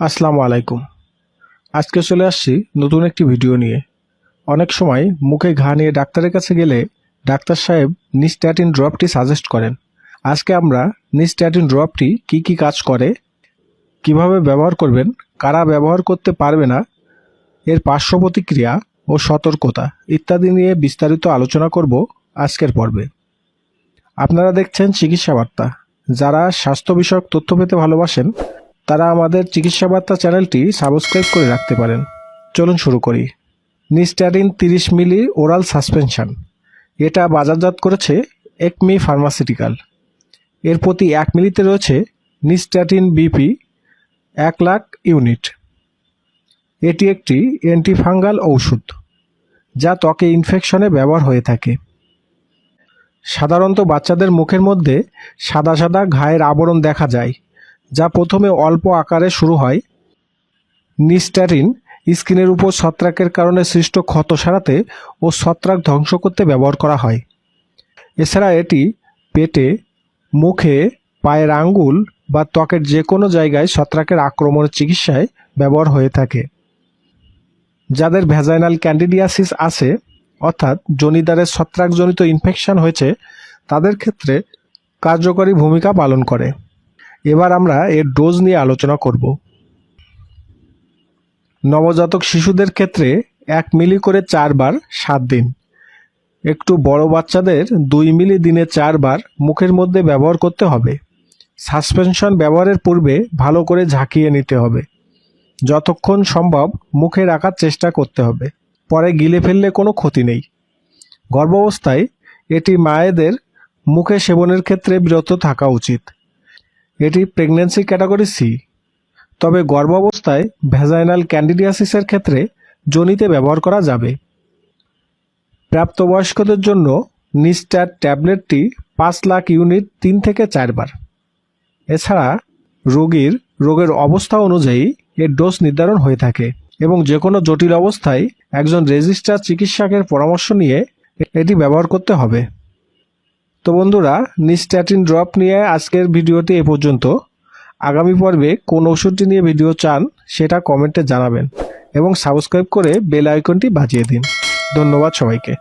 আসসালামু আলাইকুম। আজকে চলে আসছি নতুন একটি ভিডিও নিয়ে। অনেক সময় মুখে ঘা নিয়ে ডাক্তারের কাছে গেলে ডাক্তার সাহেব নিস্ট্যাটিন ড্রপটি সাজেস্ট করেন। আজকে আমরা নিস্ট্যাটিন ড্রপটি কি কি কাজ করে, কীভাবে ব্যবহার করবেন, কারা ব্যবহার করতে পারবে না, এর পার্শ্ব প্রতিক্রিয়া ও সতর্কতা ইত্যাদি নিয়ে বিস্তারিত আলোচনা করব আজকের পর্বে। আপনারা দেখছেন চিকিৎসা বার্তা। যারা স্বাস্থ্য বিষয়ক তথ্য পেতে ভালোবাসেন তারা আমাদের চিকিৎসা বার্তা চ্যানেলটি সাবস্ক্রাইব করে রাখতে পারেন। চলুন শুরু করি। নিস্ট্যাটিন তিরিশ মিলি ওরাল সাসপেনশন। এটা বাজারজাত করেছে একমি ফার্মাসিউটিক্যাল। এর প্রতি এক মিলিতে রয়েছে নিস্ট্যাটিন বিপি এক লাখ ইউনিট। এটি একটি অ্যান্টিফাঙ্গাল ঔষধ, যা ত্বকে ইনফেকশনে ব্যবহার হয়ে থাকে। সাধারণত বাচ্চাদের মুখের মধ্যে সাদা সাদা ঘায়ের আবরণ দেখা যায়। যা প্রথমে অল্প আকারে শুরু হয়। নিস্টারিন স্কিনের উপর ছত্রাকের কারণে সৃষ্ট ক্ষত সারাতে ও ছত্রাক ধ্বংস করতে ব্যবহার করা হয়। এছাড়া এটি পেটে, মুখে, পায়ের আঙ্গুল বা ত্বকের যে কোনো জায়গায় ছত্রাকের আক্রমণের চিকিৎসায় ব্যবহার হয়ে থাকে। যাদের ভ্যাজাইনাল ক্যান্ডিডিয়াসিস আছে, অর্থাৎ জনিদারের ছত্রাকজনিত ইনফেকশন হয়েছে, তাদের ক্ষেত্রে কার্যকরী ভূমিকা পালন করে। এবার আমরা এর ডোজ নিয়ে আলোচনা করব। নবজাতক শিশুদের ক্ষেত্রে এক মিলি করে চারবার সাত দিন। একটু বড় বাচ্চাদের দুই মিলি দিনে চারবার মুখের মধ্যে ব্যবহার করতে হবে। সাসপেনশন ব্যবহারের পূর্বে ভালো করে ঝাঁকিয়ে নিতে হবে। যতক্ষণ সম্ভব মুখে রাখার চেষ্টা করতে হবে। পরে গিলে ফেললে কোনো ক্ষতি নেই। গর্ভাবস্থায় এটি মায়েদের মুখে সেবনের ক্ষেত্রে বিরত থাকা উচিত। এটি প্রেগন্যান্সি ক্যাটাগরি সি তবে গর্ভাবস্থায় ভ্যাজাইনাল ক্যান্ডিডিয়াসিসের ক্ষেত্রে জনিতে ব্যবহার করা যাবে। প্রাপ্তবয়স্কদের জন্য নিস্টার ট্যাবলেটটি পাঁচ লাখ ইউনিট তিন থেকে চারবার। এছাড়া রোগীর রোগের অবস্থা অনুযায়ী এর ডোজ নির্ধারণ হয়ে থাকে এবং যে কোনো জটিল অবস্থায় একজন রেজিস্টার চিকিৎসকের পরামর্শ নিয়ে এটি ব্যবহার করতে হবে। তো বন্ধুরা নিস্ট্যাটিন ড্রপ নিয়ে আজকের ভিডিওটি এ পর্যন্ত। আগামী পর্বে কোন ওষুধটি নিয়ে ভিডিও চান, সেটা কমেন্টে জানাবেন এবং সাবস্ক্রাইব করে বেল আইকনটি বাজিয়ে দিন। ধন্যবাদ সবাইকে।